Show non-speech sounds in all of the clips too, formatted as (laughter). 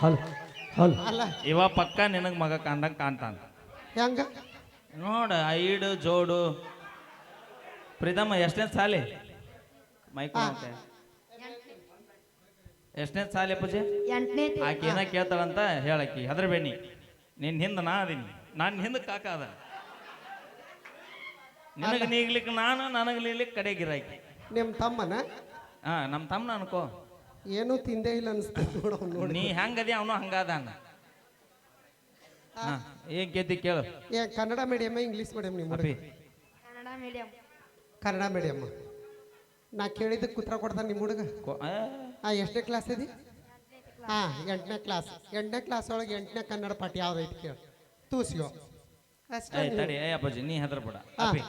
ಹಲ್ ಹಲ್. ಅಲ್ಲ. ಇವ ಪಕ್ಕ ನಿನಗ್ ಮಗ ಕಾಣ್ದಂಗ ಕಾಣ್ತಾನ. ಹೆಂಗ? ನೋಡ ಐಡು ಜೋಡು. ಪ್ರೀತಮ್ಮ ಎಷ್ಟನೇ ಸಾಲಿ? ಮೈಕ್ ಎಷ್ಟನೇ ಸಾಲಿ ಅಪ್ಪಾಜಿ? ಎಂಟನೇ ಆಕಿ ಏನ ಕೇಳ್ತಾಳಂತ ಹೇಳಕ್ಕಿ ಹೆದರ್ಬೇಡಿ ನಿನ್ ಹಿಂದ ನಾ ಅದೀನಿ. ನಾನು ಹಿಂದ ಕಾಕ ಅದ. ನಿನಗೆ ನೀಗ್ಲಿಕ್ಕೆ ನಾನು ನನಗೆ ನೀಗ್ಲಿಕ್ಕೆ ಕಡೆ ಗಿರಾಕಿ ನಿಮ್ಮ ತಮ್ಮನ? ಹಾ ನಮ್ಮ ತಮ್ಮನ ಅನ್ಕೋ. ಏನೂ ತಿಂದೇ ಇಲ್ಲ ಅನಿಸ್ತದೆ ನೋಡು ಅವ್ನ್ ನೋಡಿ. ನೀ ಹೆಂಗದಿ ಅವನು ಹಂಗಾದಾನ ಹಾ ಏನ್ ಗೆದ್ದಿ ಕೇಳು. ಏ ಕನ್ನಡ ಮೀಡಿಯಮ್ಮ ಇಂಗ್ಲೀಷ್ ಮೀಡಿಯಮ್ ನಿಮ್ಮ ಹುಡುಗ ಕನ್ನಡ ಮೀಡಿಯಂ ಕನ್ನಡ ಮೀಡಿಯಮ್ ನಾ ಕೇಳಿದ್ದಕ್ಕೆ ಉತ್ತರ ಕೊಡ್ತಾನೆ ನಿಮ್ಮ ಹುಡುಗ. ಕೊ- ಆ, ಎಷ್ಟನೇ ಕ್ಲಾಸ್ ಇದೆ ಹಾ ಎಂಟನೇ ಕ್ಲಾಸ್ ಎಂಟನೇ ಕ್ಲಾಸ್ ಒಳಗೆ ಎಂಟನೇ ಕನ್ನಡ ಪಾಠ ಯಾವ್ದೈತಿ ಕೇಳು. ತೂಸಿಯೋ ಏ ತಡಿ ಏ ಅಪ್ಪಾಜಿ ನೀ ಹೆದರ್ಬೇಡ. ಹಾ ಅಪ್ಪಿ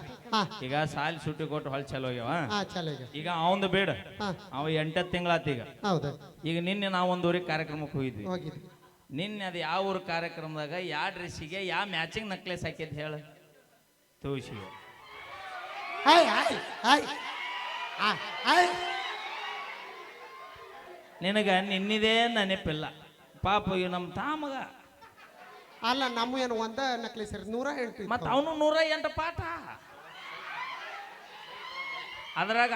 ಈಗ ಸಾಲಿ ಸುಟ್ಟಿ ಕೊಟ್ಟು ಹೊಳ್ ಚಲೋ ಆಗ್ಯಾವ? ಈಗ ಅವಂದು ಬೇಡ. ಅವ ಎಂಟತ್ತು ತಿಂಗಳಾತ ಈಗ. ಹೌದು. ಈಗ ನಿನ್ನೆ ನಾವು ಒಂದು ಊರಿಗೆ ಕಾರ್ಯಕ್ರಮಕ್ಕೆ ಹೋಗಿದ್ವಿ. ನಿನ್ನೆ ಅದು ಯಾವ ಊರ ಕಾರ್ಯಕ್ರಮದಾಗ ಯಾವ ಡ್ರೆಸ್ಸಿಗೆ ಯಾವ ಮ್ಯಾಚಿಂಗ್ ನಕ್ಲೆಸ್ ಹಾಕಿದ್ ಹೇಳ. ಹಾಯ್ ನಿನಗ ನಿನ್ನಿದೇ ನೆನಪಿಲ್ಲ. ಪಾಪ ಇವ್ ನಮ್ಮ ತಾಮಗ. ಅಲ್ಲ ನಮ್ಮ ಏನು ಒಂದ ನಕಲಿ ಸರ್ ನೂರ ಹೇಳ್ತೀವಿ ಮತ್ತೆ ಅವನು ನೂರ ಎಂಟು ಪಾಠ. ಅದ್ರಾಗ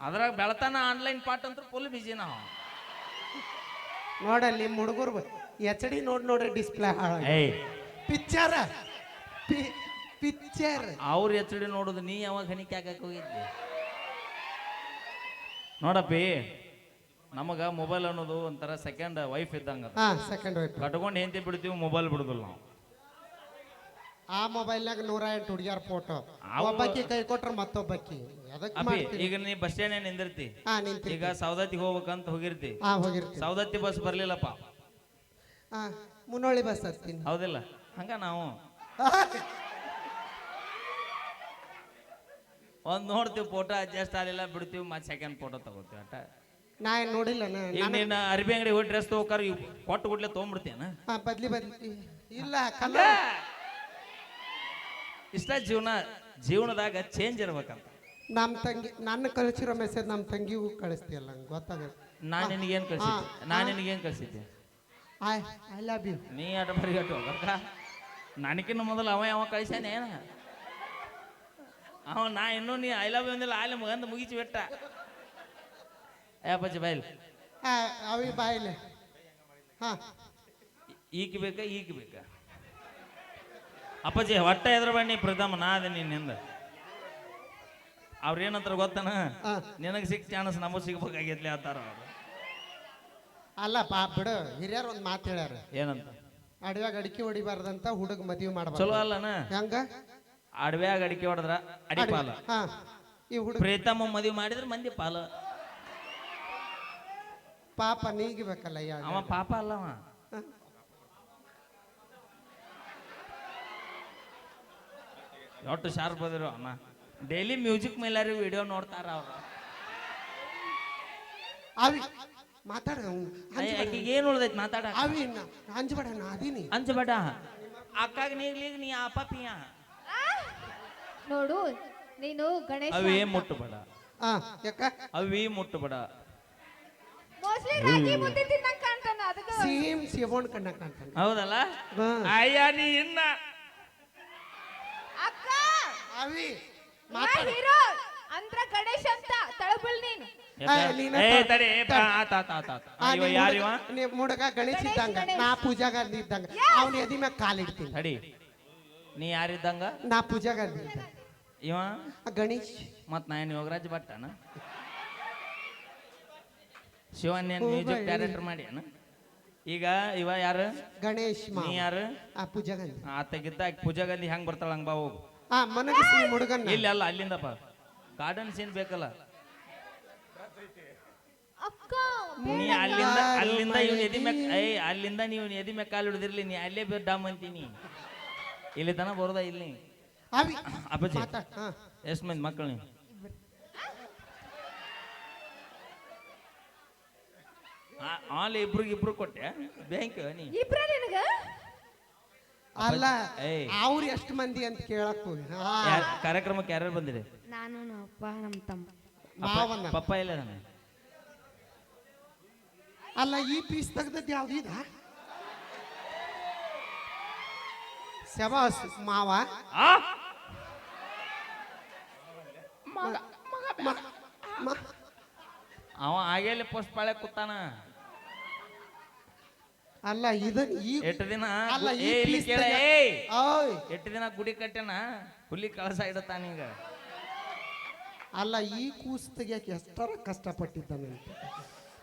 ಅದ್ರಾಗ ಬೆಳತಾನ ಆನ್ಲೈನ್ ಪಾಠ ಅಂತ ಫುಲ್ ಬಿಜಿ ನಾವು. ನೋಡಲ್ಲಿ ನಿಮ್ಮ ಹುಡುಗರು ಎಚ್ ಡಿ ನೋಡಿ ನೋಡ್ರಿ ಡಿಸ್ಪ್ಲೇ ಹಾಳ ಪಿಕ್ಚರ್ ಪಿಕ್ಚರ್ ಅವ್ರ ಎಚ್ ಡಿ ನೋಡುದು ನೀ ಯಾವಾಗ ಹಣಿಕೆ ಹಾಕಕ್ಕೆ ಹೋಗಿದ್ದೆ? ನೋಡಪ್ಪಿ ನಮಗ ಮೊಬೈಲ್ ಅನ್ನೋದು ಒಂಥರ ಸೆಕೆಂಡ್ ವೈಫ್ ಇದ್ದಂಗ ಹಾ ಸೆಕೆಂಡ್ ಕಟ್ಕೊಂಡು ಹೆಂತಿ ಬಿಡ್ತೀವಿ ಮೊಬೈಲ್ ಬಿಡುದಿಲ್ಲ ನಾವು. ಆ ಮೊಬೈಲ್ನಾಗ ನೂರ ಎಂಟು ಹುಡುಗಿಯರ ಫೋಟೋ ಆ ಒಬ್ಬಾಕಿ ಕೈ ಕೊಟ್ರ ಮತ್ತೊಬ್ಬಾಕಿ. ಅದಕ್ಕೆ ಅಪ್ಪಿ ಮಾಡ್ತೀವಿ. ಈಗ ನೀ ಬಸ್ ಸ್ಟ್ಯಾಂಡ್ ನಿಂದಿರ್ತಿ? ಹಾ ನಿಂತಿ ಈಗ ಸೌದತ್ತಿಗೆ ಹೋಗ್ಬೇಕಂತ ಹೋಗಿರ್ತಿ. ಹಾ ಸೌದತ್ತಿ ಬಸ್ ಬರ್ಲಿಲ್ಲಪ್ಪ. ಹಾ ಮುನ್ನೋಳಿ ಬಸ್ ಹತ್ತೀನಿ. ಹೌದಿಲ್ಲ. ಹಂಗ ನಾವು. (laughs) ಒಂದ್ ನೋಡ್ತಿವಿ ಫೋಟೋ ಅಡ್ಜಸ್ಟ್ ಆಗಲಿಲ್ಲ ಬಿಡ್ತೀವಿ ಮತ್ತೆ ಸೆಕೆಂಡ್ ಫೋಟೋ ತಗೋತೀವಿ ಅಟ ನಾ ಏನ್ ನೋಡಿಲ್ಲ ನಾ ಈಗ ನೀನು ಅರ್ಬಿ ಅಂಗಡಿ ಹೋಗಿ ಡ್ರೆಸ್ ತಗೋಕಾರ ಕೊಟ್ಟು ಗುಡ್ಲೆ ತೊಗೊಂಡ್ಬಿಡ್ತೇನ ಬದ್ಲಿ ಬದ್ಲಿ. ಇಲ್ಲ ಕಲರ್ ಇಷ್ಟ ಜೀವನ ಜೀವನದಾಗ ಚೇಂಜ್ ಇರ್ಬೇಕಂತ. ನಮ್ಮ ತಂಗಿ ನನ್ನ ಕಳಿಸಿರೋ ಮೆಸೇಜ್ ನಮ್ಮ ತಂಗಿಗೂ ಕಳಿಸ್ತೀಯಲ್ಲ ನಂಗೆ ಗೊತ್ತಾಗುತ್ತೆ ನಾನು ನಿನಗೇನು ಕಳ್ಸಿದ್ದೆ? ನಾನು ನಿನಗೇನು ಕಳ್ಸಿದ್ದೆ? I I love you. ನೀ ಅಟ ಬರಿಗಟ್ಟು ಹೋಗಕ್ಕ ನನಗಿನ್ನ ಮೊದಲು ಅವ ಯಾವ ಕಳ್ಸ್ಯಾನ ಏನ? ಅವ ನಾ ಇನ್ನೂ ನೀ ಐ ಲವ್ ಅಂದಿಲ್ಲ ಆಲೆ ಮಗಂದ ಮುಗಿಸಿ ಬಿಟ್ಟ. ಅವಿ ಬಾಯಿಲೆ. ಹಾ. ಈಕ್ ಬೇಕಾ ಈಗ ಬೇಕಾ? ಅಪ್ಪಾಜಿ ಹೊಟ್ಟೆ ಎದ್ರ ಬನ್ನಿ ಪ್ರಥಮ ನಾ ಅದೇ ನಿನ್ನಿಂದ. ಅವ್ರ ಏನಂತಾರ ಗೊತ್ತನ. ನಿನಗೆ ಸಿಕ್ ಚಾನ್ಸ್ ನಮಗ್ ಸಿಗ್ಬೇಕಾಗಿತ್ಲಿ ಅಂತಾರ ಅವ್ರು. ಅಲ್ಲ ಪಾಪ ಬಿಡು ಹಿರಿಯರು ಒಂದು ಮಾತು ಹೇಳ್ಯಾರ. ಏನಂತ? ಅಡವ್ಯಾಗ ಅಡಿಕೆ ಹೊಡಿಬಾರ್ದಂತ ಹುಡುಗ ಮದುವೆ ಮಾಡ್ಬಾರ್ದು. ಚಲೋ ಅಲ್ಲನ? ಹೆಂಗ? ಅಡವ್ಯಾಗ ಅಡಿಕೆ ಹೊಡೆದ್ರ ಅಡಿ ಪಾಲ. ಹಾ. ಈ ಹುಡುಗ ಪ್ರೀತಮ್ಮ ಮದುವೆ ಮಾಡಿದ್ರೆ ಮಂದಿ ಪಾಲ. ಪಾಪ ನೀಗಬೇಕಲ್ಲ ಅವ ಪಾಪ ಅಲ್ಲ ಅವ. ಒಟ್ಟು ಶಾರ್ಪ್ ಅದಿರು ಅಮ್ಮ. ಡೈಲಿ ಮ್ಯೂಸಿಕ್ ಮೇಲಾರಿ ವಿಡಿಯೋ ನೋಡ್ತಾರ ಅವ್ರು. ಅವಿ ಮಾತಾಡ ಆಕಿಗೆ ಏನು ಉಳ್ದೈತಿ ಮಾತಾಡ. ಅವಿ ಅಂಜಬೇಡ ನಾ ಅದೀನಿ. ಅಂಜಬೇಡ ಅಕ್ಕಾಗ ನೀಗ್ಲಿಗ್ ನೀ ಆ ಪಾಪಿಯ ನೋಡು ನೀನು ಗಣೇಶ ಅವೇ ಮುಟ್ಟಬೇಡ ಹಾ ಯಾಕ? ಅವೇ ಮುಟ್ಟಬೇಡ ಮೋಸ್ಟ್ಲಿ ರಾಗಿ ಮುದ್ದೆ ತಿನ್ನಂಗ್ ಕಾಣ್ತಾನ ಅದಕ್ಕೆ ಸೇಮ್ ಸೇವಣ್ ಕಣ್ಣ ಕಾಣ್ತಾನೆ. ಹೌದಲ್ಲ? ಅಯ್ಯ ನೀ ಇನ್ನ. ಅಕ್ಕ! ಅವಿ ಹೀರೋ. ಅಂದ್ರ ಗಣೇಶ್ ಅಂತ ತಳಬಲ್ ನೀನು? ಏ, ತಡಿ ಆತ್ ಆತ್ ಆತ್. ಇವ? ಯಾರಿವ ಹುಡುಗ- ಗಣೇಶ್ ಗಣೇಶ್, ಇದ್ದಂಗ. ನಾ ಪೂಜಾಗ ಇದ್ದಂಗ. ಅವ್ನ ಎದಿ ಮ್ಯಾಗ ಕಾಲಿಡ್ತೀನಿ ತಡಿ. ನೀ ಯಾರಿದ್ದಂಗ ನಾ ಪೂಜಾಗ ಇದ್ದಂಗ ಇವ? ಆ ಗಣೇಶ್. ಮತ್ ನಾ ಏನು ಯೋಗರಾಜ್ ಭಟ್ಟನ? ಶಿವನ್ ಏನ್ ಮ್ಯೂಸಿಕ್ ಡೈರೆಕ್ಟರ್ ಮಾಡಿ ಈಗ ಇವ ಯಾರು? ಗಣೇಶ್ ಮಾ ನೀ ಯಾರು? ಆ ಆತಗಿದ್ದ ಆಕಿ ಪೂಜಾಗಲ್ಲಿ ಹೆಂಗ್ ಬರ್ತಾಳ ಹಂಗ ಬಾ ಹೋಗು. ಆ ಮನಗಿಸ್ ಇಲ್ಲಿ ಅಲ್ಲ ಅಲ್ಲಿಂದಪ್ಪ. ಗಾರ್ಡನ್ ಸೀನ್ ಬೇಕಲ್ಲ. ಅಕ್ಕ ನೀ ಅಲ್ಲಿಂದ ಅಲ್ಲಿಂದ ಇವ್ನ ಎದಿ ಮ್ಯಾಕ್ ಐ ಅಲ್ಲಿಂದ ನೀವು ಎದಿ ಮ್ಯಾಕ್ ಕಾಲು ಹಿಡಿದಿರ್ಲಿ ನೀ ಅಲ್ಲೇ ಬೇರೆ ಡಾಮ್ ಅಂತೀನಿ. ಇಲ್ಲಿ ತನ ಬರೋದ ಇಲ್ಲಿ? ಅವಿ ಅಪ್ಪಾಜಿ. ಮಾತಾಡ್ ಹಾ. ಎಷ್ಟು ಮಂದಿ ಮಕ್ಕಳು ನೀವು? ಆಲ್ ಇಬ್ರಿಗೆ ಇಬ್ರು ಕೊಟ್ಟೆ. ಬ್ಯಾಂಕ್ ನೀ. ಅಲ್ಲ ಏಯ್. ಅವ್ರು ಎಷ್ಟು ಮಂದಿ ಅಂತ ಕೇಳಕ್ ಹೋಗಿ. ಕಾರ್ಯಕ್ರಮಕ್ಕೆ ಯಾರ್ಯಾರು ಬಂದಿರಿ? ನಾನು ಅಪ್ಪ ನಮ್ಮ ತಮ್ಮ. ಮಾವನ ಪಪ್ಪ ಇಲ್ಲ ನಾನು ಅಲ್ಲ ಈ ಪೀಸ್ ತೆಗ್ದದ್ದು ಯಾವ್ದಿದ ಶಬಾಸ್ ಮಾವ. ಅವ ಆಗೇಲಿ ಪೋಸ್ಟ್ ಪಾಳೆ ಕೂತಾನ. ಅಲ್ಲ ಇದನ್ ಈ ಎಷ್ಟು ದಿನ ಅಲ್ಲ, ಈ ಏ ಇಲ್ಲಿ ಕೇಳ ತೆಗ್ಯ- ಏಯ್! ಓಯ್! ಎಷ್ಟು ದಿನ ಗುಡಿ ಕಟ್ಟೆನ? ಹುಲಿ ಕಳಸ ಇಡತಾನೀಗ ಅಲ್ಲ ಈ ಕೂಸ್ ತೆಗಿಯಕ್ಕೆ ಎಷ್ಟರ ಕಷ್ಟಪಟ್ಟಿದ್ದಾನಂತೆ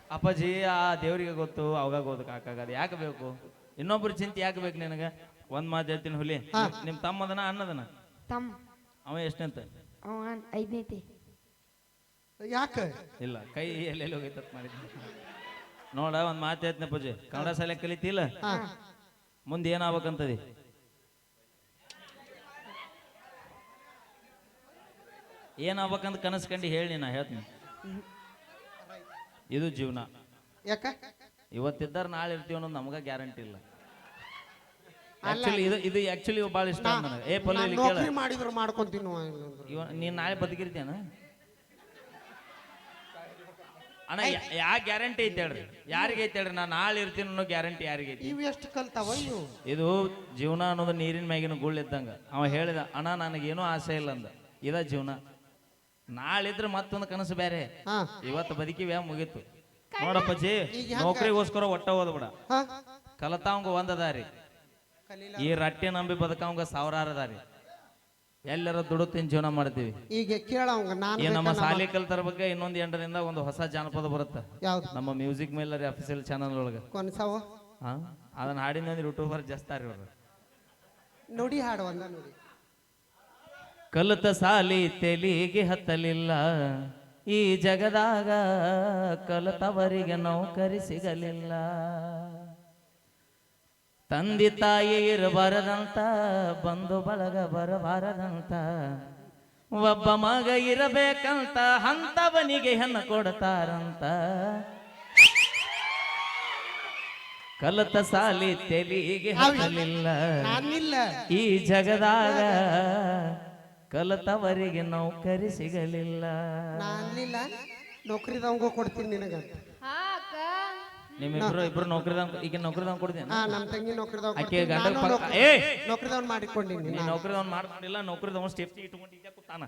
ಅಪ್ಪಾಜಿ ಆ ದೇವ್ರಿಗೆ ಗೊತ್ತು ಅವಾಗ ಗೊತ್ತು ಕಾಕಾಗದು ಯಾಕೆ ಬೇಕು? ಇನ್ನೊಬ್ರು ಚಿಂತೆ ಯಾಕೆ ಬೇಕು ನಿನಗ? ಒಂದ್ ಮಾತು ಹೇಳ್ತೀನಿ ಹುಲಿ. ನಿಮ್ ತಮ್ಮದನ ಅನ್ನದನ ತಮ್ಮ ಅವ ಎಷ್ಟಂತ? ಅವ ಐದನೇತಿ. ಯಾಕೆ? ಇಲ್ಲ ಕೈ ಎಲ್ಲೆಲ್ಲಿ ಹೋಗೈತತ್ ಮಾಡಿದ್ನಿ. ನೋಡ ಒಂದ್ ಮಾತು ಹೇಳ್ತೀನಿ ಪೂಜೆ. ಕನ್ನಡ ಶಾಲೆ ಕಲಿತಿಲ್ಲ? ಮುಂದೆ ಏನಾಗ್ಬೇಕಂತದಿ? ಏನಾಗ್ಬೇಕಂತ ಕನಸು ಕಂಡು ಹೇಳಿ ನಾ ಹೇಳ್ತೀನಿ. ಇದು ಜೀವನ. ಯಾಕ? ಇವತ್ತಿದ್ದಾರ ನಾಳೆ ಇರ್ತೀವಿ ಅನ್ನೋದು ನಮಗ ಗ್ಯಾರಂಟಿ ಇಲ್ಲ. ಆಕ್ಚುಲಿ ಇದು ಇದು ಆಕ್ಚುಲಿ ಭಾಳ ಇಷ್ಟ ನನಗೆ. ಏ ಪಲ್ಲ ಮಾಡಿದ್ರು ಮಾಡ್ಕೊಂತೀನಿ ನೀನ್ ನಾಳೆ ಬದುಕಿರ್ತೇನ ಅಣ್ಣ ಯಾ ಗ್ಯಾರಂಟಿ ಐತೆ ಹೇಳ್ರಿ. ಯಾರಿಗೆ ಐತೆ ಹೇಳ್ರಿ? ನಾ ನಾಳೆ ಇರ್ತೀನಿ ಅನ್ನೋ ಗ್ಯಾರಂಟಿ ಯಾರಿಗೆ ಐತಿ? ಇವು ಎಷ್ಟು ಕಲ್ತಾವ ಇವು? ಇದು ಜೀವನ ಅನ್ನೋದು ನೀರಿನ ಮ್ಯಾಗಿನ ಗುಳ್ಳ ಇದ್ದಂಗ. ಅವ ಹೇಳಿದ ಅಣ್ಣ ನನಗೇನು ಆಸೆ ಇಲ್ಲ ಅಂದ. ಇದ ಜೀವನ. ನಾಳಿದ್ರೆ ಮತ್ತೊಂದು ಕನಸು ಬೇರೆ. ಹಾ. ಇವತ್ತು ಬದುಕಿವ್ಯಾ ಮುಗೀತು. ನೋಡಪ್ಪ ಜಿ ನೌಕರಿಗೋಸ್ಕರ ಒಟ್ಟ ಓದ್ಬೇಡ ಹಾ. ಕಲತಾವಂಗ ಒಂದದಾರಿ ಈ ರಟ್ಟಿ ನಂಬಿ ಬದುಕವಂಗ ಸಾವಿರಾರು ಅದಾರಿ. ಎಲ್ಲರ ದುಡ್ಡು ತಿನ್ ಜೀವನ ಮಾಡ್ತೀವಿ. ಈಗ ಕೇಳೋ ನಾನು ನಮ್ಮ ಸಾಲಿ ಕಲ್ತರ ಬಗ್ಗೆ ಇನ್ನೊಂದು ಎಂಟರಿಂದ ಒಂದು ಹೊಸ ಜಾನಪದ ಬರುತ್ತೆ. ಯಾವ್ದು? ನಮ್ಮ ಮ್ಯೂಸಿಕ್ ಮೇಲರಿ ಅಫಿಸಿಯಲ್ ಚಾನಲ್ ಒಳಗೆ. ಕೊನ್ಸಾವ? ಹಾ? ಅದನ್ನ ಹಾಡಿನ ಯೂಟ್ಯೂಬರ್ ಜಸ್ತಾರಿ ಅವ್ರು ನೋಡಿ ಹಾಡು ಒಂದ ನೋಡಿ. ಕಲಿತ ಸಾಲಿ ತೆಲಿಗೆ ಹತ್ತಲಿಲ್ಲ. ಈ ಜಗದಾಗ ಕಲಿತವರಿಗೆ ನೌಕರಿ ಸಿಗಲಿಲ್ಲ. ತಂದೆ ತಾಯಿ ಇರಬಾರದಂತ ಬಂಧು ಬಳಗ ಬರಬಾರದಂತ ಒಬ್ಬ ಮಗ ಇರಬೇಕಂತ ಹಂತವನಿಗೆ ಹೆಣ್ಣು ಕೊಡ್ತಾರಂತ. ಕಲತ ಸಾಲಿ ತೆಲಿಗೆ ಹತ್ತಲಿಲ್ಲ. ನಾನಿಲ್ಲ. ಈ ಜಗದಾಗ ಕಲತವರಿಗೆ ನೌಕರಿ ಸಿಗಲಿಲ್ಲ. ನೌಕರಿ ನೌಕರಿದವಂಗ ಕೊಡ್ತೀನಿ ನಿನಗ ಹಾ ಅಕ್ಕ ನಿಮ್ಮಿಬ್ರು ಇಬ್ರು ನೌಕರಿದವ್ ಈಗ ನೌಕರಿದವ್ ಕೊಡ್ತೀನಿ ಆ ನಮ್ಮ ತಂಗಿ ನೌಕರಿದವ್ ಆಕೆ ಗಂಡ ಪಕ್ಕ- ನೌಕರಿ- ಏ! ನೌಕರಿದವ್ನ್ ಮಾಡಿಕೊಂಡಿನಿ ನೀ ನೌಕರಿದವ್ನ ಮಾಡ್ಕೊಂಡಿಲ್ಲ ನೌಕರಿದವ್ ಸ್ಟೆಪ್ನಿ ಇಟ್ಕೊಂಡು ಈಗ ಕೂತಾನ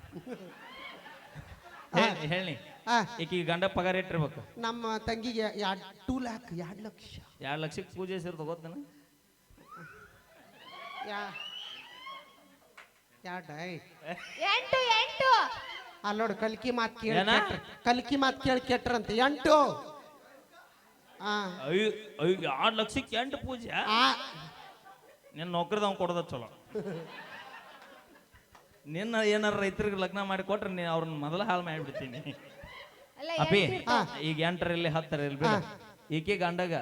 ಹೇಳಿ ಹೇಳಿ. ಹಾ ಈ ಗಂಡ ಪಗಾರ ಇಟ್ಟಿರ್ಬೇಕು ನಮ್ಮ ತಂಗಿಗೆ ಎರಡು ಟೂ ಲ್ಯಾಕ್ ಎರಡು ಲಕ್ಷ. ಎರಡು ಲಕ್ಷಕ್ಕೆ ಪೂಜೆ ಸೇರಿ ತಗೋತಾನ ಎಂಟು ಎಂಟು. ಅಲ್ಲಿ ನೋಡು ಕಲ್ಕಿ ಮಾತು ಕೇಳಿ ಕಲ್ಕಿ ಮಾತು ಕೇಳಿ ಕೆಟ್ರಂತೆ. ಎಂಟು. ಎರಡು ಲಕ್ಷಕ್ಕೆ ಎಂಟು ಪೂಜೆ? ನಿನ್ನ ನೌಕರಿದವ್ ಕೊಡೋದ ಚಲೋ. ನಿನ್ನ ಏನಾರ ರೈತರಿಗೆ ಲಗ್ನ ಮಾಡಿ ಕೊಟ್ರೆ ನೀ ಅವ್ರನ್ನ ಮೊದಲ ಹಾಳು ಮಾಡಿಬಿಡ್ತೀನಿ. ಅಲ್ಲ ಅಪ್ಪಿ. ಈಗ ಎಂಟರಲ್ಲಿ ಹತ್ತರಲ್ಲಿ ಬಿಡ. ಈಕೆ ಗಂಡಗ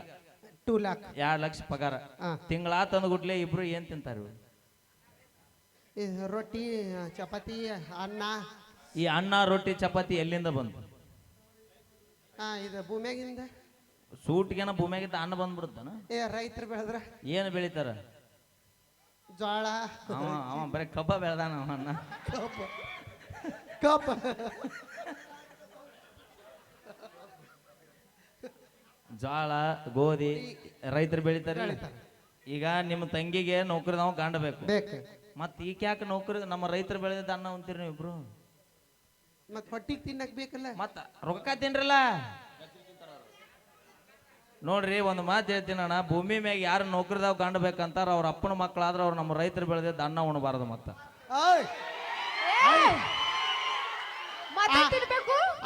ಟೂ ಲ್ಯಾಕ್. ಎರಡು ಲಕ್ಷ ಪಗಾರ. ತಿಂಗಳಾ ತಿಂಗಳ ತಂದ್ಗುಟ್ಲೆ ಇಬ್ರು ಏನ್ ತಿಂತಾರ? ರೊಟ್ಟಿ ಚಪಾತಿ ಅನ್ನ. ಈ ಅನ್ನ ರೊಟ್ಟಿ ಚಪಾತಿ ಎಲ್ಲಿಂದ ಬಂತು? ಆ ಇದು ಭೂಮ್ಯಾಗಿಂದ. ಸೂಟ್ಗೆನ ಭೂಮಿಯಾಗಿದ್ದ ಅನ್ನ ಬಂದ್ಬಿಡುತ್ತಾನ? ಏ ರೈತರು ಬೆಳೆದ್ರ? ಏನು ಬೆಳಿತಾರ? ಜೋಳ ಅವ ಅವ ಬರೀ ಕಬ್ಬ ಬೆಳ್ದಾನ ಅವನ್ನ ಕಬ್ಬ. ಕಬ್ಬ. ಜೋಳ ಗೋಧಿ ರೈತರು ಬೆಳಿತಾರ. ಈಗ ನಿಮ್ಮ ತಂಗಿಗೆ ನೌಕರಿ ನಾವು ಕಾಣಬೇಕು ಮತ್ತೆ ಮತ್ ಈಕೆ ಯಾಕೆ ನೌಕರಿ ನಮ್ಮ ರೈತರು ಬೆಳೆದಿದ್ದ ಅನ್ನ ಅಂತೀರಿ ನೀವು ಇಬ್ರು ಮತ್ತೆ ಹೊಟ್ಟಿಗೆ ತಿನ್ನಕ್ ಬೇಕಲ್ಲ? ಮತ್ತ ರೊಕ್ಕ ತಿನ್ರಲ್ಲ? ನೋಡ್ರಿ ಒಂದು ಮಾತು ಹೇಳ್ತೀನಿ ಅಣ್ಣ. ಭೂಮಿ ಮ್ಯಾಗ ಯಾರು ನೌಕರಿದಾಗ ಕಾಣಬೇಕಂತಾರ ಅವ್ರ ಅಪ್ಪನ ಮಕ್ಕಳಾದ್ರೆ ಅವ್ರು ನಮ್ಮ ರೈತರು ಬೆಳೆದಿದ್ದ ಅನ್ನ ಉಣಬಾರದು ಮತ್ತ.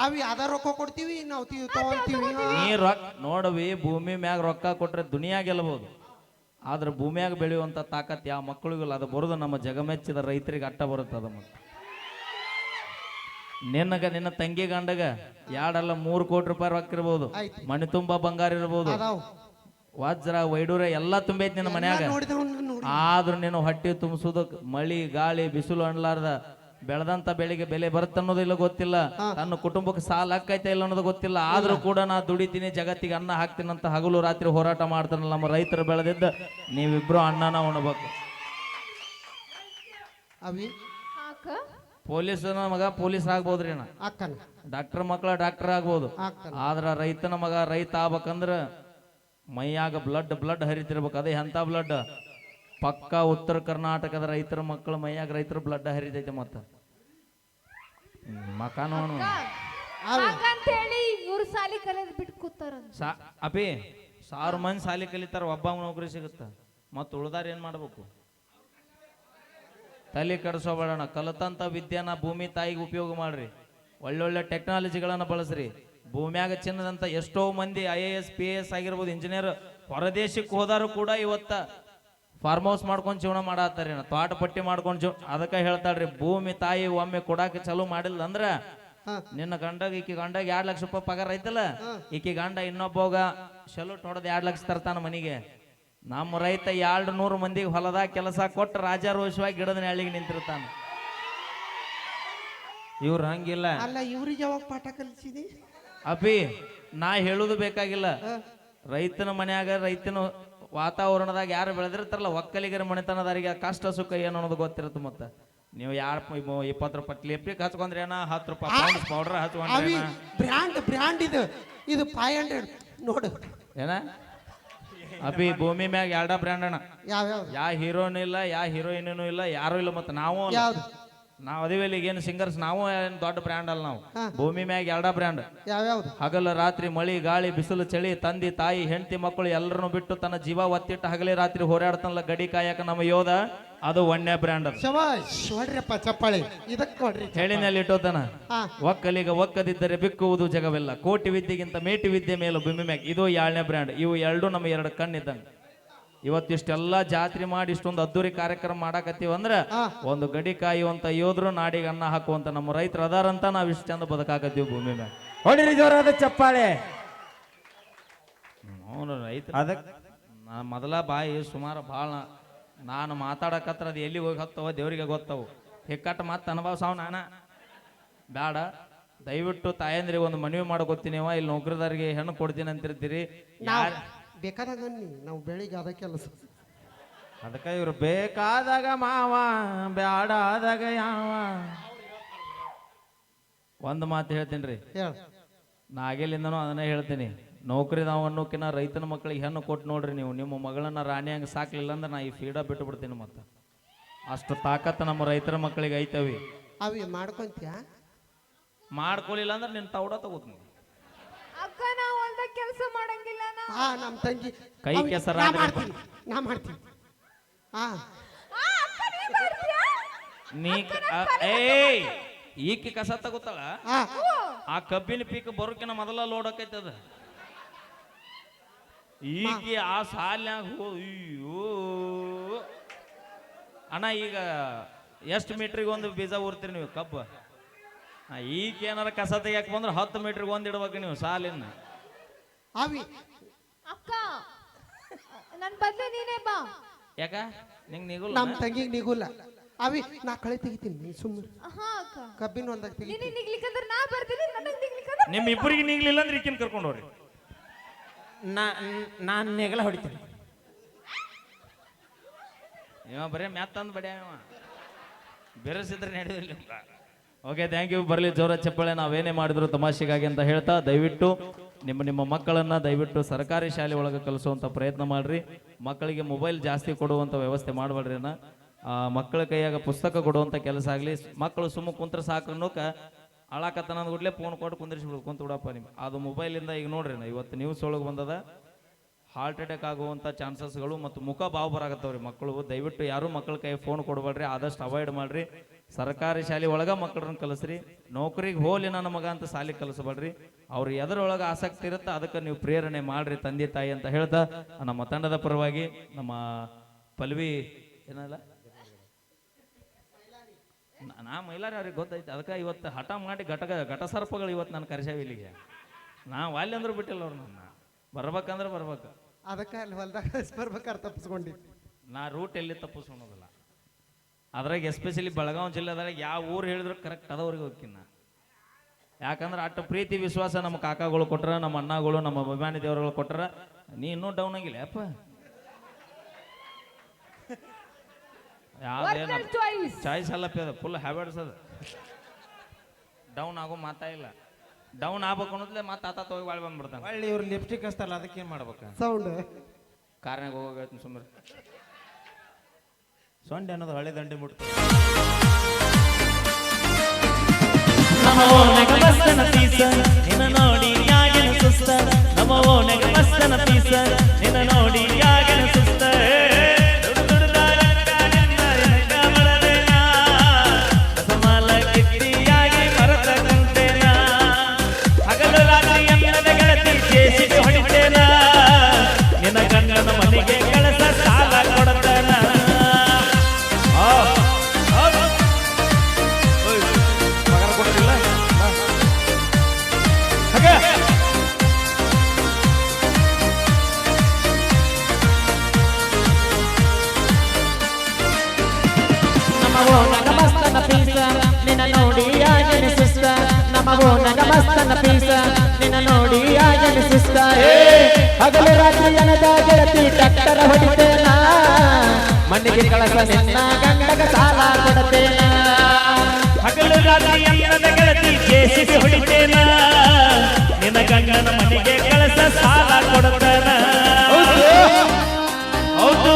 ಅವಿ ಅದ ರೊಕ್ಕ ಕೊಡ್ತೀವಿ ನಾವು ತಿ- ತಗೊಂತೀವಿ ನೀ ರೊಕ್ಕ ನೋಡವಿ ಭೂಮಿ ಮ್ಯಾಗ ರೊಕ್ಕ ಕೊಟ್ರೆ ದುನಿಯಾ ಗೆಲ್ಲಬಹುದು ಆದ್ರೆ ಭೂಮಿಯಾಗ ಬೆಳೆಯುವಂತ ತಾಕತ್ ಯಾವ ಮಕ್ಕಳಿಗಿಲ್ಲ ಅದು ಬರೋದು ನಮ್ಮ ಜಗಮೆಚ್ಚಿದ ರೈತರಿಗೆ ಅಟ್ಟ ಬರುತ್ತೆ ಅದು ಮತ್ತೆ. ನಿನ್ನಗ ನಿನ್ನ ತಂಗಿ ಗಂಡಗ ಯಾಡಲ್ಲ ಮೂರು ಕೋಟಿ ರೂಪಾಯಿ ರೊಕ್ಕ ಇರ್ಬೋದು. ಆಯ್ತು. ಮನೆ ತುಂಬಾ ಬಂಗಾರ ಇರ್ಬೋದು. ಅದಾವ್. ವಜ್ರ ವೈಡೂರ ಎಲ್ಲಾ ತುಂಬೈತಿ ನಿನ್ನ ಮನ್ಯಾಗ. ಆದರೂ ನೋಡಿ ಆದ್ರೂ ನೀನು ಹೊಟ್ಟೆ ತುಂಬಿಸೋದು ಮಳಿ ಗಾಳಿ ಬಿಸಿಲು ಅನ್ಲಾರ್ದ ಬೆಳೆದಂತ ಬೆಳೆಗೆ ಬೆಲೆ ಬರುತ್ತೆ ಅನ್ನೋದು ಇಲ್ಲ ಗೊತ್ತಿಲ್ಲ. ತನ್ನ ಕುಟುಂಬಕ್ಕೆ ಸಾಲ ಹಾಕೈತೆ ಇಲ್ಲ ಅನ್ನೋದು ಗೊತ್ತಿಲ್ಲ. ಆದ್ರೂ ಕೂಡ ನಾ ದುಡಿತೀನಿ ಜಗತ್ತಿಗೆ ಅನ್ನ ಹಾಕ್ತೀನಿ ಅಂತ ಹಗಲು ರಾತ್ರಿ ಹೋರಾಟ ಮಾಡ್ತಾನಲ್ಲ ನಮ್ಮ ರೈತರು ಬೆಳೆದಿದ್ದ. ನೀವಿಬ್ರು ಅನ್ನನ ಉಣ್ಬೇಕು. ಅವಿ? ಹಾ ಅಕ್ಕ ಪೊಲೀಸನ ಮಗ ಪೊಲೀಸ್ ಆಗ್ಬೋದ್ರಿ ನಾ ಅಕ್ಕನ ಡಾಕ್ಟರ್ ಮಕ್ಕಳ ಡಾಕ್ಟರ್ ಆಗ್ಬೋದು. ಅಕ್ಕನ ಆದ್ರ ರೈತನ ಮಗ ರೈತ ಆಗ್ಬೇಕಂದ್ರ ಮೈಯಾಗ ಬ್ಲಡ್ ಬ್ಲಡ್ ಹರಿತಿರ್ಬೇಕು. ಅದೇ ಎಂತ ಬ್ಲಡ್ ಪಕ್ಕ ಉತ್ತರ ಕರ್ನಾಟಕದ ರೈತರ ಮಕ್ಕಳ ಮೈಯಾಗ ರೈತರ ಬ್ಲಡ್ ಹರಿತೈತೆ ಮತ್ತ. ಮಕ ನೋಡು. ಹಂಗಂತ ಹೇಳಿ ಇವ್ರು ಸಾಲಿ ಕಲಿಯೋದ್ ಬಿಟ್ಟು ಕೂತಾರ ಸಾ ಅಪಿ ಸಾವಿರ ಮಂದಿ ಸಾಲಿ ಕಲಿತಾರ ಒಬ್ಬ ನೌಕರಿ ಸಿಗುತ್ತ? ಮತ್ತ ಉಳ್ದಾರ ಏನ್ ಮಾಡ್ಬೇಕು? ತಲೆ ಕೆಡಿಸೋಬೇಡೋಣ ಕಲಿತಂಥ ವಿದ್ಯಾನ ಭೂಮಿ ತಾಯಿಗೆ ಉಪಯೋಗ ಮಾಡ್ರಿ. ಒಳ್ಳೊಳ್ಳೆ ಟೆಕ್ನಾಲಜಿಗಳನ್ನು ಬಳಸ್ರಿ. ಭೂಮ್ಯಾಗ ಚಿನ್ನದಂತ ಎಷ್ಟೋ ಮಂದಿ I A S P S ಆಗಿರ್ಬೋದು ಇಂಜಿನಿಯರ್ ಹೊರದೇಶಕ್ಕೆ ಹೋದಾರು ಕೂಡ ಇವತ್ತ ಫಾರ್ಮ್ ಹೌಸ್ ಮಾಡ್ಕೊಂಡು ಜೀವನ ಮಾಡತ್ತಾರೆ ತೋಟ ಪಟ್ಟಿ ಮಾಡ್ಕೊಂಡು ಜೀವ ಅದಕ್ಕೆ ಹೇಳ್ತಾಳ್ರಿ ಭೂಮಿ ತಾಯಿ ಒಮ್ಮೆ ಕೊಡಾಕ ಚಲೋ ಮಾಡಿಲ್ಲ ಅಂದ್ರೆ ನಿನ್ನ ಗಂಡಗ ಈಕಿ ಗಂಡಗ ಎರಡ್ ಲಕ್ಷ ರೂಪಾಯಿ ಪಗಾರ ಐತಲ್ಲ ಈಕಿ ಗಂಡ ಇನ್ನೊಬ್ಬ ಹೋಗ ಚಲೋ ತೊಡೋದು ಎರಡ್ ಲಕ್ಷ ತರ್ತಾನ ಮನಿಗೆ. ನಮ್ಮ ರೈತ ಎರಡು ನೂರು ಮಂದಿಗೆ ಹೊಲದಾಗ ಕೆಲಸ ಕೊಟ್ಟು ರಾಜಾರೋಷವಾಗಿ ಗಿಡದ ನೆಳಿಗೆ ನಿಂತಿರ್ತಾನೆ. ಇವ್ರು ಹಂಗಿಲ್ಲ. ಅಲ್ಲ ಇವ್ರಿಗೆ ಯಾವಾಗ ಪಾಠ ಕಲಿಸಿದಿ? ಅಭಿ ನಾ ಹೇಳುದು ಬೇಕಾಗಿಲ್ಲ. ರೈತನ ಮನ್ಯಾಗ ರೈತನ ವಾತಾವರಣದಾಗ ಯಾರು ಬೆಳೆದಿರ್ತಾರಲ್ಲ ಒಕ್ಕಲಿಗರ ಮನೆತನದಾರಿಗೆ ಕಷ್ಟ ಸುಖ ಏನು ಅನ್ನೋದು ಗೊತ್ತಿರುತ್ತೆ ಮತ್ತೆ. ನೀವು ಯಾರು ಇಪ್ಪತ್ತು ರೂಪಾಯಿ ಲಿಪ್ಟಿಕ್ ಹಚ್ಕೊಂಡ್ರೆ ಏನ ಹತ್ತು ರೂಪಾಯಿ ಪೌಂಡ್ಸ್ ಪೌಡರ್ ಹಚ್ಕೊಂಡ್ರೆ ಬ್ರ್ಯಾಂಡ್ ಬ್ರ್ಯಾಂಡ್ ಇದು. ಇದು ಫೈವ್ ಹಂಡ್ರೆಡ್ ನೋಡು. ಏನ? ಅಭಿ ಭೂಮಿ ಮ್ಯಾಗ ಎರಡ ಬ್ರ್ಯಾಂಡ್ ಅಣ್ಣ. ಯಾವ್ಯಾವ ಯಾ ಹೀರೋನು ಇಲ್ಲ ಯಾ ಹೀರೋಯಿನೂ ಇಲ್ಲ ಯಾರು ಇಲ್ಲ ಮತ್ತೆ ನಾವು ಅಲ್ಲ. ಯಾವ್ದು? ನಾವ್ ಅದಿವಿ ಈಗ ಏನು ಸಿಂಗರ್ಸ್ ನಾವು ಏನ್ ದೊಡ್ಡ ಬ್ರ್ಯಾಂಡ್ ಅಲ್ಲ ನಾವು. ಹಾ. ಭೂಮಿ ಮ್ಯಾಗ ಎರಡ ಬ್ರ್ಯಾಂಡ್ ಯಾವ್ಯಾವ್ದು ಹಗಲು ರಾತ್ರಿ ಮಳಿ ಗಾಳಿ ಬಿಸಿಲು ಚಳಿ ತಂದಿ ತಾಯಿ ಹೆಂಡತಿ ಮಕ್ಕಳು ಎಲ್ಲರನ್ನು ಬಿಟ್ಟು ತನ್ನ ಜೀವ ಒತ್ತಿಟ್ಟು ಹಗಲಿ ರಾತ್ರಿ ಹೋರಾಡ್ತಾನಲ್ಲ ಗಡಿ ಕಾಯಕ ನಮ್ಮ ಯೋಧ. ಅದು ಒಣ್ಣೆ ಬ್ರ್ಯಾಂಡ್ ಅದು. ಶವಾಶ್ ಹೊಡ್ರಪ್ಪ ಚಪ್ಪಾಳಿ. ಇದಕ್ಕೆ ಕೊಡ್ರಿ ಹೇಳಿನಲ್ಲಿ ಇಟ್ಟೋತನ? ಹಾ. ಒಕ್ಕಲಿಗ ಒಕ್ಕದಿದ್ದರೆ ಬಿಕ್ಕುವುದು ಜಗವಿಲ್ಲ. ಕೋಟಿ ವಿದ್ಯೆಗಿಂತ ಮೇಟಿ ವಿದ್ಯೆ ಮೇಲೆ ಭೂಮಿ ಮ್ಯಾಗ. ಇದು ಎರಡನೇ ಬ್ರ್ಯಾಂಡ್ ಇವು ಎರಡು ನಮ್ಮ ಎರಡು ಕಣ್ಣಿದ್ದಂಗೆ. ಇವತ್ತಿಷ್ಟೆಲ್ಲ ಜಾತ್ರೆ ಮಾಡಿ ಇಷ್ಟೊಂದು ಅದ್ದೂರಿ ಕಾರ್ಯಕ್ರಮ ಮಾಡಾಕತ್ತೀವಿ ಅಂದ್ರೆ ಹಾ. ಒಂದು ಗಡಿ ಕಾಯುವಂತ ಯೋಧರು ನಾಡಿಗೆ ಅನ್ನ ಹಾಕುವಂತ ನಮ್ಮ ರೈತರು ಅದಾರಂತ ನಾವು ಇಷ್ಟು ಚಂದ ಬದುಕಾಕತ್ತೀವಿ ಭೂಮಿ ಮ್ಯಾಗ. ಹೊಡಿರಿ ಜೋರಾದ ಚಪ್ಪಾಳೆ. ಅವನು ರೈತ. ಅದಕ್ಕೆ ನಾ ಮೊದಲ ಬಾಯಿ ಸುಮಾರು ಭಾಳ ನಾನು ಮಾತಾಡಕತ್ರ ಅದು ಎಲ್ಲಿ ಹೋಗಿ ಹತ್ತವ ದೇವರಿಗೆ ಗೊತ್ತವು. ಹಿಕ್ಕಟ್ಟು ಮತ್ತೆ ಅನುಭವಿಸಾವ್ ನಾನ. ಬೇಡ ದಯವಿಟ್ಟು ತಾಯಂದ್ರಿಗೆ ಒಂದು ಮನವಿ ಮಾಡ್ಕೊತೀನಿವ ಇಲ್ಲಿ ನೌಕರದಾರಿಗೆ ಹೆಣ್ಣು ಕೊಡ್ತೀನಿ ಅಂತಿರ್ತೀರಿ. ನಾವು ಬೇಕಾದಾಗ ನಾವು ಬೆಳಿಗ್ಗೆ ಅದ ಕೆಲಸ. ಅದಕ್ಕೆ ಇವ್ರು ಬೇಕಾದಾಗ ಮಾವ ಬ್ಯಾಡಾದಾಗ ಯಾವ. ಒಂದು ಮಾತು ಹೇಳ್ತೀನಿ ರೀ ಹೇಳ. ನಾ ಆಗಿಲಿಂದನೂ ಅದನ್ನೇ ಹೇಳ್ತೀನಿ. ನೌಕರಿ ನಾವು ಅನ್ನೋಕಿನ ರೈತನ ಮಕ್ಕಳಿಗೆ ಹೆಣ್ಣು ಕೊಟ್ಟು ನೋಡ್ರಿ ನೀವು ನಿಮ್ಮ ಮಗಳನ್ನ ರಾಣಿ ಹಂಗೆ ಸಾಕ್ಲಿಲ್ಲ ಅಂದ್ರೆ ನಾ ಈ ಫೀಡ ಬಿಟ್ಟು ಬಿಡ್ತೀನಿ ಮತ್ತೆ. ಅಷ್ಟು ತಾಕತ್ತು ನಮ್ಮ ರೈತರ ಮಕ್ಕಳಿಗೆ ಐತವಿ. ಅವಿ ಮಾಡ್ಕೊಂತೀಯ? ಮಾಡ್ಕೊಳಿಲ್ಲ ಅಂದ್ರೆ ನಿನ್ನ ತೌಡ ತಗೋತೀನಿ. ಅಕ್ಕ ನಾವು ಹೊಲ್ದಾಗ ಕೆಲಸ ಮಾಡಂಗಿಲ್ಲ ಹಾ ನಮ್ಮ ತಂಗಿ. ಕೈ ಅವಿ, ಕೆಸರ ನಾ ಆದ್ರೆ- ಮಾಡ್ತೀನಿ ನಾ ಮಾಡ್ತೀನಿ. ಹಾ. ಆ, ಅಕ್ಕ ನೀ ಮಾಡ್ತೀಯಾ ನೀ ಕ- ಆ, ಏಯ್ ಈಕಿ ಕಸ ತಗೋತಾಳ? ಹಾ. ಆ ಕಬ್ಬಿನ ಪೀಕ್ ಬರೋಕಿನ ಮೊದಲ ಲೋಡ್ ಆಕೈತಿ ಅದ ಈಕಿ ಆ ಸಾಲ್ನಾಗ ಹೋ ಅಯ್ಯೋ. ಅಣ್ಣ ಈಗ ಎಷ್ಟು ಮೀಟ್ರಿಗೆ ಒಂದು ಬೀಜ ಊರ್ತೀರಿ ನೀವು ಕಬ್ಬು? ಈಗ ಈಕಿ ಏನಾರ ಕಸ ತೆಗಿಯಕ್ ಬಂದ್ರೆ ಹತ್ತು ಮೀಟ್ರಿಗೆ ಒಂದು ಇಡ್ಬೇಕು ನೀವು ಸಾಲಿನ. ಅವಿ ಅಕ್ಕ ನನ್ನ ಬದಲು ನೀನೇ ಬಾ. ಯಾಕ? ನಿಂಗೆ ನಿಗುಲ್ಲ? ನಮ್ಮ ತಂಗಿಗೆ ನಿಗುಲ್ಲ. ಅವಿ ನಾ ಕಳೆ ತೆಗಿತೀನಿ ನೀ ಸುಮ್ಮನೆ ಹಾ ಅಕ್ಕ. ಕಬ್ಬಿನ ಒಂದಾಗ ತೆಗಿ ನೀನು ನಿಗ್ಲಿಕ್ಕಂದ್ರೆ ನಾ ಬರ್ತೀನಿ ನನಗ್ ನಿಗ್ಲಿಕ್ಕಂದ್ರೆ ನಿಮ್ಮ ಇಬ್ಬರಿಗೆ ನಿಗ್ಲಿಲ್ಲ ಅಂದ್ರೆ ಈಕಿನ ಕರ್ಕೊಂಡು ಹೋಗ್ರಿ. ನಾ, ನಾನು ನೆಗಲ ಹೊಡಿತೀನಿ. ಇವ ಬರೇ ಮ್ಯಾತ್ ತಂದು ಇವ. ಬೆರೆಸಿದ್ರೆ ನಡೆದಿಲ್ಲ ಓಕೆ ಥ್ಯಾಂಕ್ ಯು ಬರಲಿ, ಜೋರ ಚಪ್ಪಾಳೆ. ನಾವೇನೇ ಮಾಡಿದ್ರು ತಮಾಷೆಗಾಗಿ ಅಂತ ಹೇಳ್ತಾ, ದಯವಿಟ್ಟು ನಿಮ್ಮ ನಿಮ್ಮ ಮಕ್ಕಳನ್ನ ದಯವಿಟ್ಟು ಸರ್ಕಾರಿ ಶಾಲೆ ಒಳಗೆ ಕಲಿಸುವಂಥ ಪ್ರಯತ್ನ ಮಾಡಿರಿ. ಮಕ್ಕಳಿಗೆ ಮೊಬೈಲ್ ಜಾಸ್ತಿ ಕೊಡುವಂಥ ವ್ಯವಸ್ಥೆ ಮಾಡಬೇಡ್ರಿ ಮಕ್ಕಳ ಕೈಯಾಗ ಪುಸ್ತಕ ಕೊಡುವಂಥ ಕೆಲಸ ಆಗಲಿ. ಮಕ್ಕಳು ಸುಮ್ಮ ಕುಂತ್ರ ಸಾಕು ಅನ್ನೋಕ ಅಳಾಕತ್ತನ ಕೂಡಲೇ ಫೋನ್ ಕೊಟ್ಟು ಕುಂದ್ರಿಸ್ಬಿಡು ಕುಂತ ಬಿಡಪ್ಪ ನಿಮ್ಗೆ. ಅದು ಮೊಬೈಲಿಂದ ಈಗ ನೋಡ್ರಿ ನಾ ಇವತ್ತು ನ್ಯೂಸ್ ಒಳಗೆ ಬಂದದ ಹಾರ್ಟ್ ಅಟ್ಯಾಕ್ ಆಗುವಂಥ ಚಾನ್ಸಸ್ಗಳು ಮತ್ತು ಮುಖ ಭಾವ ಬರಾಕತ್ತವ್ರಿ ಮಕ್ಕಳು. ದಯವಿಟ್ಟು ಯಾರೂ ಮಕ್ಕಳ ಕೈ ಫೋನ್ ಕೊಡಬೇಡ್ರಿ, ಆದಷ್ಟು ಅವಾಯ್ಡ್ ಮಾಡ್ರಿ. ಸರ್ಕಾರಿ ಶಾಲೆ ಒಳಗೆ ಮಕ್ಕಳನ್ನ ಕಲಿಸ್ರಿ. ನೌಕರಿಗೆ ಹೋಲಿ ನನ್ನ ಮಗ ಅಂತ ಶಾಲೆ ಕಲಿಸಬೇಡ್ರಿ. ಅವ್ರು ಎದರೊಳಗೆ ಆಸಕ್ತಿ ಇರುತ್ತೆ, ಅದಕ್ಕೆ ನೀವು ಪ್ರೇರಣೆ ಮಾಡ್ರಿ ತಂದೆ ತಾಯಿ ಅಂತ ಹೇಳ್ತಾ, ನಮ್ಮ ತಂಡದ ಪರವಾಗಿ ನಮ್ಮ ಪಲ್ವಿ ಏನಲ್ಲ? ನಾ- ಮೈಲಾರ ಅವ್ರಿಗೆ ಗೊತ್ತೈತೆ? ಅದಕ್ಕೆ ಇವತ್ತು ಹಠ ಮಾಡಿ ಘಟಕ ಘಟಸರ್ಪಗಳು ಇವತ್ತು ನಾನು ಕರೆಸಾವ ಇಲ್ಲಿಗೆ. ನಾವು ಅಲ್ಲಿ ಅಂದ್ರೆ ಬಿಟ್ಟಿಲ್ಲ ಅವ್ರು ನನ್ನ ಬರ್ಬೇಕಂದ್ರೆ ಬರ್ಬೇಕು. ಅದಕ್ಕೆ ಅಲ್ಲಿ ಹೊಲ್ದಾಗ ಬರ್ಬೇಕಾದ್ರೆ ತಪ್ಪಿಸ್ಕೊಂಡಿದ್ದೆ. ನಾ ರೂಟ್ ಎಲ್ಲಿ ತಪ್ಪಿಸ್ಕೊಳೋದಿಲ್ಲ ಅದ್ರಾಗ ಎಸ್ಪೆಷಲಿ ಬೆಳಗಾವ್ ಜಿಲ್ಲೆದಾಗ ಯಾವ ಊರು ಹೇಳಿದ್ರು ಕರೆಕ್ಟ್ ಅದವ್ರಿಗೆ ಹೋಗ್ತೀನಿ ನಾ ಯಾಕಂದ್ರೆ ಅಷ್ಟು ಪ್ರೀತಿ ವಿಶ್ವಾಸ ನಮ್ಮ ಕಾಕಾಗಳು ಕೊಟ್ರ ನಮ್ಮ ಅಣ್ಣಗಳು ನಮ್ಮ ಅಭಿಮಾನಿ ದೇವರುಗಳು ಕೊಟ್ರ ನೀ ಇನ್ನೂ ಡೌನ್ ಆಗಿಲ್ಲ ಅಪ್ಪ? Original choice. ಚಾಯ್ಸ್ ಅಲ್ಲ ಫುಲ್ ಹ್ಯಾಬಿಟ್ಸ್ ಅದ. ಡೌನ್ ಆಗೋ ಮಾತಾ ಇಲ್ಲ. ಡೌನ್ ಆಗ್ಬೇಕು ಅನ್ನೋದ್ಲೆ ಮತ್ತೆ ಆತ ಹೋಗಿ ಬಾಳ್ ಬಂದ್ಬಿಡ್ತಾನೆ. ಒಳ್ಳೆ ಇವ್ರು ಲಿಪ್ಸ್ಟಿಕ್ ಹಚ್ತಾರಲ್ಲ ಅದಕ್ಕೆ ಏನು ಮಾಡ್ಬೇಕು? ಸೌಂಡ್ ಕಾರ್ನಾಗ ಹೋಗಿ ಸುಮ್ಮನೆ ಸೊಂಡೆ ಅನ್ನೋದು ಹಳೆ ದಂಡೆ ಮುಟ್ತು. ನೋಡಿ ಯಾಗನ ಸುಸ್ತ. ಟಕ್ಕರ ಹೊಡಿತೇನ? ಮಣ್ಣಿಗೆ ಕಳಸ ನಿನ್ನ ಗಂಡಗ ಸಾಲ ಕೊಡತೇನ? ಹಗಲು ರಾತ್ರಿ ಅನ್ನದ ಗೆಳತಿ ಕೇಸಿಸಿ ಹೊಡಿತೇನ? ನಿನ್ನ ಗಂಗನ ಮನೆಗೆ ಕಳಸ ಸಾಲ ಕೊಡತೇನ? ಹೌದು. ಹೌದು.